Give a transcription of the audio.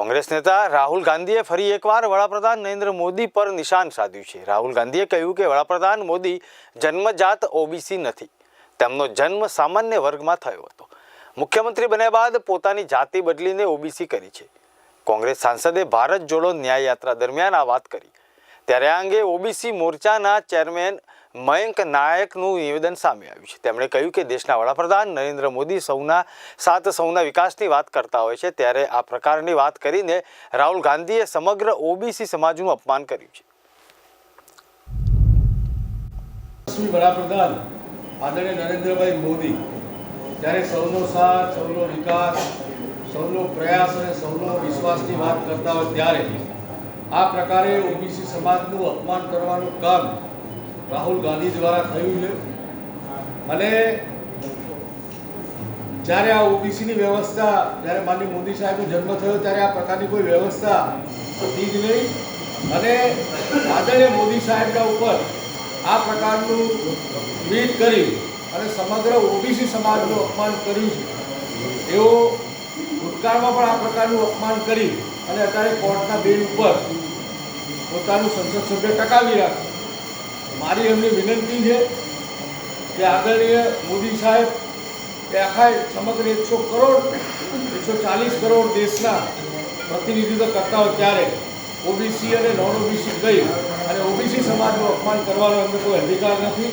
કોંગ્રેસ નેતા રાહુલ ગાંધીએ ફરી એકવાર વડાપ્રધાન નરેન્દ્ર મોદી પર નિશાન સાધ્યું છે. રાહુલ ગાંધીએ કહ્યું કે વડાપ્રધાન મોદી જન્મજાત ઓબીસી નથી. તેમનો જન્મ સામાન્ય વર્ગમાં થયો હતો. મુખ્યમંત્રી બન્યા બાદ પોતાની જાતિ બદલીને ઓબીસી કરી છે. કોંગ્રેસ સાંસદે ભારત જોડો ન્યાય યાત્રા દરમિયાન આ વાત કરી. ત્યારે આ અંગે ઓબીસી મોરચાના ચેરમેન મયંક નાયકનું નિવેદન સામે આવ્યું છે. તેમણે કહ્યું કે દેશના વડાપ્રધાન નરેન્દ્ર મોદી સૌના સાત સૌના વિકાસની વાત કરતા હોય છે. ત્યારે આ પ્રકારની વાત કરીને રાહુલ ગાંધીએ સમગ્ર ઓબીસી સમાજનું અપમાન કર્યું છે. વડાપ્રધાન આદરણીય નરેન્દ્રભાઈ મોદી, જ્યારે સૌનો સાથ, સૌનો વિકાસ, સૌનો પ્રયાસ અને સૌનો વિશ્વાસની વાત કરતા હોય ત્યારે આ પ્રકારે ઓબીસી સમાજનું અપમાન કરવાનું કામ રાહુલ ગાંધી દ્વારા થયું છે. અને જ્યારે આ ઓબીસીની વ્યવસ્થા, જ્યારે માનનીય મોદી સાહેબનો જન્મ થયો, ત્યારે આ પ્રકારની કોઈ વ્યવસ્થા હતી જ નહીં. અને આદરણીય મોદી સાહેબના ઉપર આ પ્રકારનું ટ્વીટ કરી અને સમગ્ર ઓબીસી સમાજનું અપમાન કર્યું છે. એઓ ભૂતકાળમાં પણ આ પ્રકારનું અપમાન કરી અને અત્યારે કોર્ટના બેન ઉપર પોતાનું સંસદ સભ્ય ટકાવી રાખે મારી એમની વિનંતી છે કે આદરણીય મોદી સાહેબ, કે આખા સમગ્ર એકસો કરોડ, એકસો ચાલીસ કરોડ દેશના પ્રતિનિધિત્વ કરતા હોય ત્યારે ઓબીસી અને નોન ઓબીસી ગઈ અને ઓબીસી સમાજનું અપમાન કરવાનો એમને કોઈ અધિકાર નથી.